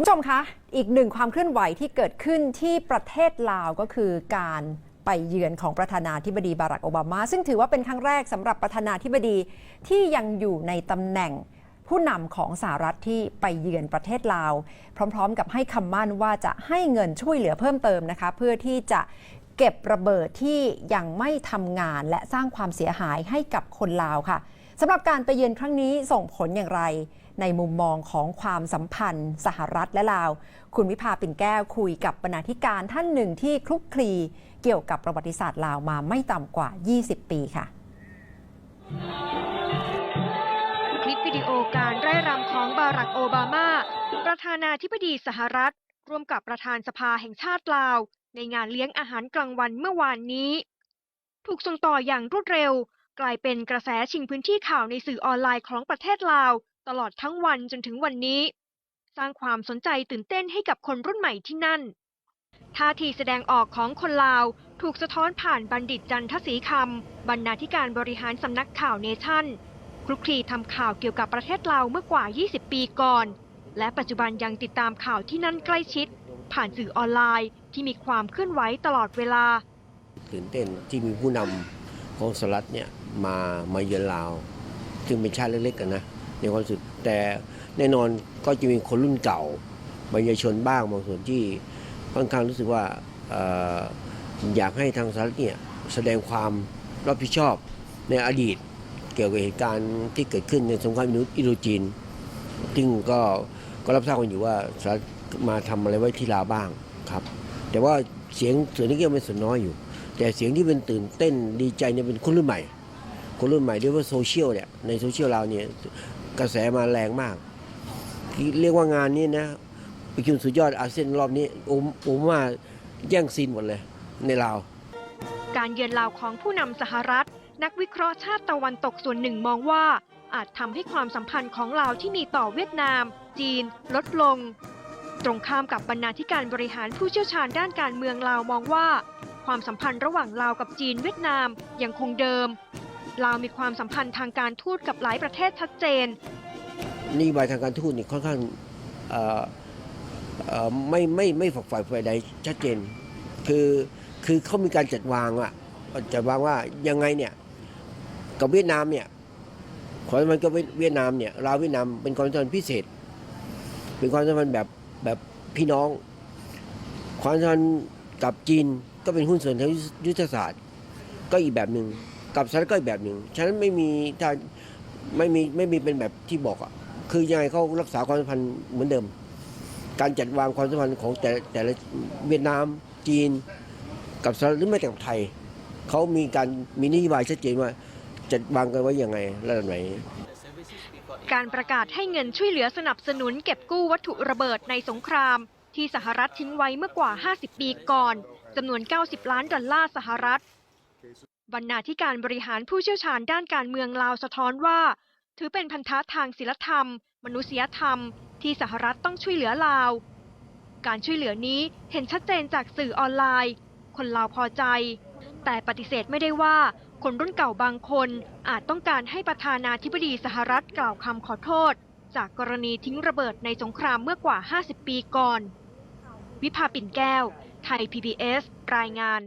คุณผู้ชมคะ อีกหนึ่งความเคลื่อนไหวที่เกิดขึ้นที่ประเทศลาวก็คือการไปเยือนของประธานาธิบดีบารักโอบามา ซึ่งถือว่าเป็นครั้งแรกสำหรับประธานาธิบดีที่ยังอยู่ในตำแหน่งผู้นำของสหรัฐที่ไปเยือนประเทศลาว พร้อม ๆ กับให้คำมั่นว่าจะให้เงินช่วยเหลือเพิ่มเติมนะคะ เพื่อที่จะเก็บระเบิดที่ยังไม่ทำงานและสร้างความเสียหายให้กับคนลาวค่ะสำหรับการไปเยือนครั้งนี้ส่งผลอย่างไร ในมุมมองของความสัมพันธ์ สหรัฐและลาว คุณวิภาปิ่นแก้วคุยกับบรรณาธิการท่านหนึ่งที่คลุกคลีเกี่ยวกับประวัติศาสตร์ลาวมาไม่ต่ำกว่า 20 ปีค่ะ คลิปวิดีโอการไร่รำของบารักโอบามา ประธานาธิบดีสหรัฐ ร่วมกับประธานสภาแห่งชาติลาว ในงานเลี้ยงอาหารกลางวันเมื่อวานนี้ ถูกส่งต่ออย่างรวดเร็ว กลายเป็นกระแสชิงพื้นที่ข่าวในสื่อออนไลน์ของประเทศลาว ตลอดทั้งวันจนถึงวันนี้ สร้างความสนใจตื่นเต้นให้กับคนรุ่นใหม่ที่นั่นท่าทีแสดงออกของคนลาวถูกสะท้อนผ่านบัณฑิตจันทศรีคำบรรณาธิการบริหารสำนักข่าวเนชั่นคลุกคลีทำข่าวเกี่ยวกับประเทศลาวเมื่อกว่า 20 ปีก่อน และปัจจุบันยังติดตามข่าวที่นั่นใกล้ชิด ผ่านสื่อออนไลน์ที่มีความเคลื่อนไหวตลอดเวลา ตื่นเต้นที่มีผู้นำของสหรัฐเนี่ยมามาเยือนลาว ซึ่งเป็นชาติเล็กๆกันนะ ในความรู้สึกแต่แน่นอนก็จะมีคนรุ่นเก่าประชาชนบ้างบางส่วนที่ค่อนข้างรู้สึกว่าออยากให้ทางสหรัฐเนี่ยแสดงความรับผิดชอบในอดีต เกี่ยวกับเหตุการณ์ที่เกิดขึ้นในสงครามอินโดจีนซึ่งก็ก็รับทราบกันอยู่ว่าสหรัฐมาทำอะไรไว้ที่ลาวบ้างครับ แต่ว่าเสียงส่วนนี้ก็ยังเป็นส่วนน้อยอยู่ แต่เสียงที่เป็นตื่นเต้นดีใจเนี่ยเป็นคนรุ่นใหม่ คนรุ่นใหม่ด้วยว่าโซเชียลเนี่ยในโซเชียลเราเนี่ย กระแสมาแรงมาก เรียกว่างานนี้นะประชุมสุดยอดอาเซียนรอบนี้ผมผมว่าแย่งซีนหมดเลยในลาว การเยือนลาวของผู้นำสหรัฐ นักวิเคราะห์ชาติตะวันตกส่วนหนึ่งมองว่า อาจทำให้ความสัมพันธ์ของลาวที่มีต่อเวียดนาม จีน ลดลง ตรงข้ามกับบรรณาธิการบริหารผู้เชี่ยวชาญด้านการเมืองลาวมองว่า ความสัมพันธ์ระหว่างลาวกับจีนเวียดนามยังคงเดิม ลาวมีความสัมพันธ์ทางการทูตกับหลายประเทศชัดเจนนโยบายทางการทูตนี่ค่อนข้างเอ่ไม่ไม่ไม่ฝักฝ่ฝ่ายใดชัดเจน คือคือเขามีการจัดวางว่าจัดวางว่ายังไงเนี่ยกับเวียดนามเนี่ยความสัมพันธ์กับเวียดนามเนี่ยลาวเวียดนามเป็นความสัมพันธ์พิเศษ เป็นความสัมพันธ์แบบแบบพี่น้อง ความสัมพันธ์กับจีนก็เป็นหุ้นส่วนทางยุทธศาสตร์ ก็อีกแบบหนึ่ง กับสหรัฐก็อีกแบบหนึ่งฉะนั้นไม่มีทางไม่มีไม่มีเป็นแบบที่บอกอะคือยังไงเขารักษาความสัมพันธ์เหมือนเดิม การจัดวางความสัมพันธ์ของแต่แต่ละเวียดนามจีน กับสหรัฐหรือแม้แต่กับไทยเขามีการมีนโยบายชัดเจนว่าจัดวางกันไว้ยังไงระดับไหนการประกาศให้เงินช่วยเหลือสนับสนุนเก็บกู้วัตถุระเบิดในสงคราม ที่สหรัฐทิ้งไว้เมื่อกว่า 50 ปีก่อนจำนวน 90 ล้านดอลลาร์สหรัฐ บรรณาธิการบริหารผู้เชี่ยวชาญด้านการเมืองลาวสะท้อนว่า ถือเป็นพันธะทางศิลธรรม มนุษยธรรม ที่สหรัฐต้องช่วยเหลือลาว การช่วยเหลือนี้เห็นชัดเจนจากสื่อออนไลน์ คนลาวพอใจ แต่ปฏิเสธไม่ได้ว่าคนรุ่นเก่าบางคนอาจต้องการให้ประธานาธิบดีสหรัฐกล่าวคำขอโทษ จากกรณีทิ้งระเบิดในสงครามเมื่อกว่า 50 ปีก่อน วิภาปิ่นแก้ว ไทย PBS รายงาน